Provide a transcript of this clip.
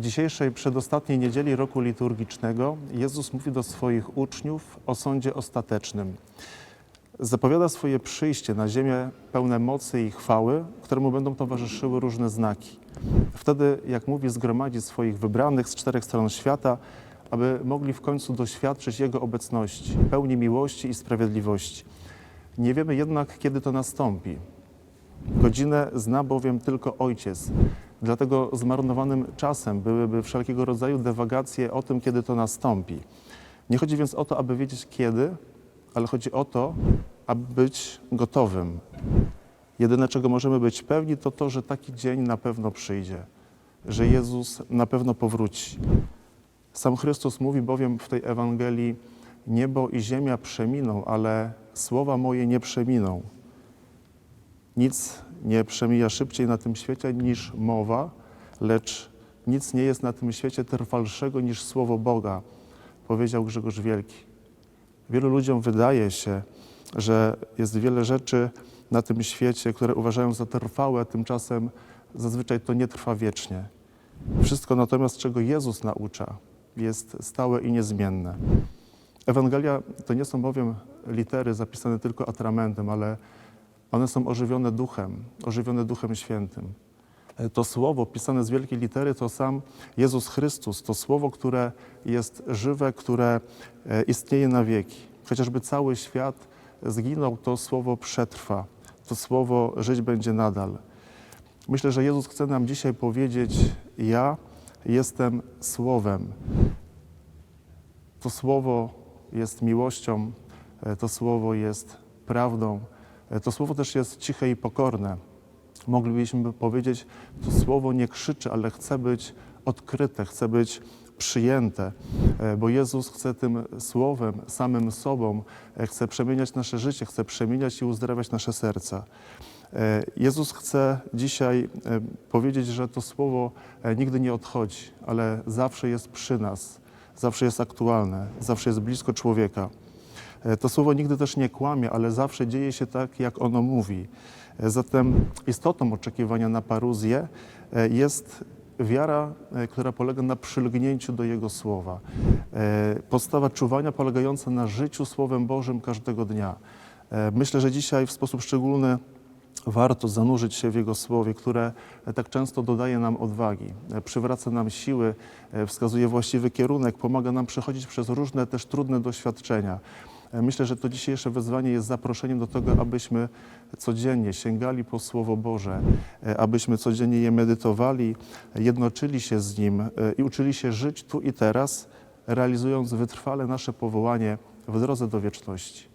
dzisiejszej przedostatniej niedzieli roku liturgicznego Jezus mówi do swoich uczniów o sądzie ostatecznym. Zapowiada swoje przyjście na ziemię pełne mocy i chwały, któremu będą towarzyszyły różne znaki. Wtedy, jak mówi, zgromadzi swoich wybranych z czterech stron świata, aby mogli w końcu doświadczyć Jego obecności, pełni miłości i sprawiedliwości. Nie wiemy jednak, kiedy to nastąpi. Godzinę zna bowiem tylko Ojciec. Dlatego zmarnowanym czasem byłyby wszelkiego rodzaju dewagacje o tym, kiedy to nastąpi. Nie chodzi więc o to, aby wiedzieć kiedy, ale chodzi o to, aby być gotowym. Jedyne, czego możemy być pewni, to to, że taki dzień na pewno przyjdzie, że Jezus na pewno powróci. Sam Chrystus mówi bowiem w tej Ewangelii: Niebo i ziemia przeminą, ale słowa moje nie przeminą. Nic nie przemija szybciej na tym świecie niż mowa, lecz nic nie jest na tym świecie trwalszego niż słowo Boga, powiedział Grzegorz Wielki. Wielu ludziom wydaje się, że jest wiele rzeczy na tym świecie, które uważają za trwałe, tymczasem zazwyczaj to nie trwa wiecznie. Wszystko natomiast, czego Jezus naucza, jest stałe i niezmienne. Ewangelia to nie są bowiem litery zapisane tylko atramentem, ale one są ożywione duchem, ożywione duchem świętym. To słowo pisane z wielkiej litery to sam Jezus Chrystus, to słowo, które jest żywe, które e, istnieje na wieki. Chociażby cały świat zginął, to słowo przetrwa, to słowo żyć będzie nadal. Myślę, że Jezus chce nam dzisiaj powiedzieć: Ja jestem Słowem. To słowo jest miłością, e, to słowo jest prawdą, e, to słowo też jest ciche i pokorne. Moglibyśmy powiedzieć, to słowo nie krzyczy, ale chce być odkryte, chce być przyjęte, e, bo Jezus chce tym słowem, samym sobą, e, chce przemieniać nasze życie, chce przemieniać i uzdrawiać nasze serca. E, Jezus chce dzisiaj e, powiedzieć, że to słowo e, nigdy nie odchodzi, ale zawsze jest przy nas, zawsze jest aktualne, zawsze jest blisko człowieka. E, To słowo nigdy też nie kłamie, ale zawsze dzieje się tak, jak ono mówi. E, Zatem istotą oczekiwania na paruzję e, jest wiara, która polega na przylgnięciu do Jego słowa. Podstawa czuwania polegająca na życiu Słowem Bożym każdego dnia. Myślę, że dzisiaj w sposób szczególny warto zanurzyć się w Jego Słowie, które tak często dodaje nam odwagi, przywraca nam siły, wskazuje właściwy kierunek, pomaga nam przechodzić przez różne też trudne doświadczenia. E, Myślę, że to dzisiejsze wyzwanie jest zaproszeniem do tego, abyśmy codziennie sięgali po Słowo Boże, e, abyśmy codziennie je medytowali, jednoczyli się z Nim e, i uczyli się żyć tu i teraz, realizując wytrwale nasze powołanie w drodze do wieczności.